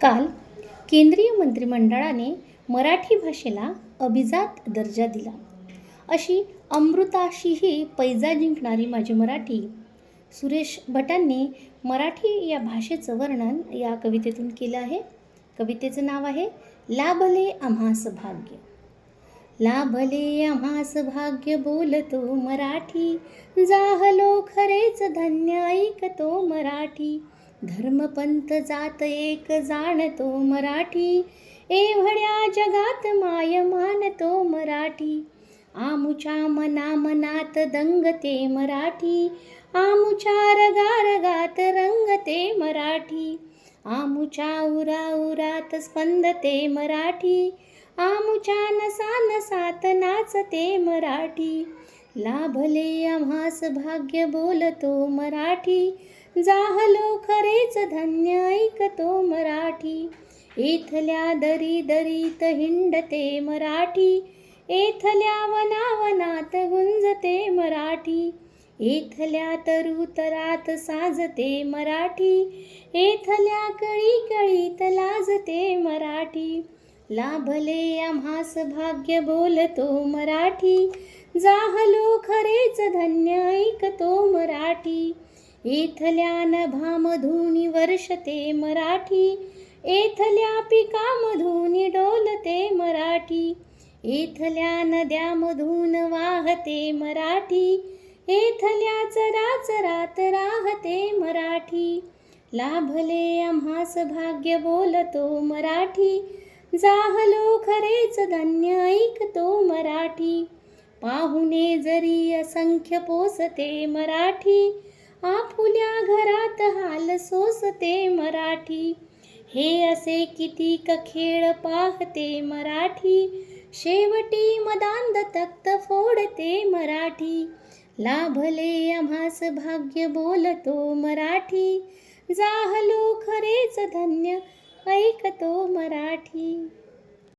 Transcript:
काल केंद्रीय मंत्रिमंडळाने मराठी भाषेला अभिजात दर्जा दिला. अशी अमृताशीही पैजा जिंकणारी माझी मराठी सुरेश भटांनी मराठी या भाषेचं वर्णन या कवितेतून केलं आहे. कवितेचं नाव आहे लाभले आम्हास भाग्य. लाभले आम्हास भाग्य बोलतो मराठी. जाहलो खरेच धन्य ऐकतो मराठी. धर्मपंथ जात एक जाणतो मराठी. एवढ्या जगात माय मानतो मराठी. आमुच्या मना मनात दंगते मराठी. आमुच्या रगारगात रंगते मराठी. आमुच्या उरा उरात स्पंदते मराठी. आमुच्या नसा नसात नाचते मराठी. लाभले आम्हास भाग्य बोलतो मराठी जाहलो खरेच धन्य ऐकतो मराठी. इथल्या दरी दरीत हिंडते मराठी एथल्या वनावनात गुंजते मराठी इथल्या तरुतरात साजते मराठी एथल्या कळी कळीत लाजते मराठी. लाभले आम्हास भाग्य बोलतो मराठी जाहलो खरेच धन्य ऐकतो मराठी. एथल्या नभामधूनी वर्षते मराठी. एथल्या पिकामधून डोलते मराठी. एथल्या नद्यामधून वाहते मराठी. एथल्या चराचरात राहते मराठी. लाभले आम्हास भाग्य बोलतो मराठी. जाहलो खरेच धन्य ऐकतो मराठी. पाहुणे जरी असंख्य पोसते मराठी आपुल्या घरात हाल सोसते मराठी. हे असे कितीक खेळ पाहते मराठी शेवटी मदांद तक्त फोडते मराठी. लाभले आम्हास भाग्य बोलतो मराठी जाहलो खरेच धन्य ऐकतो मराठी.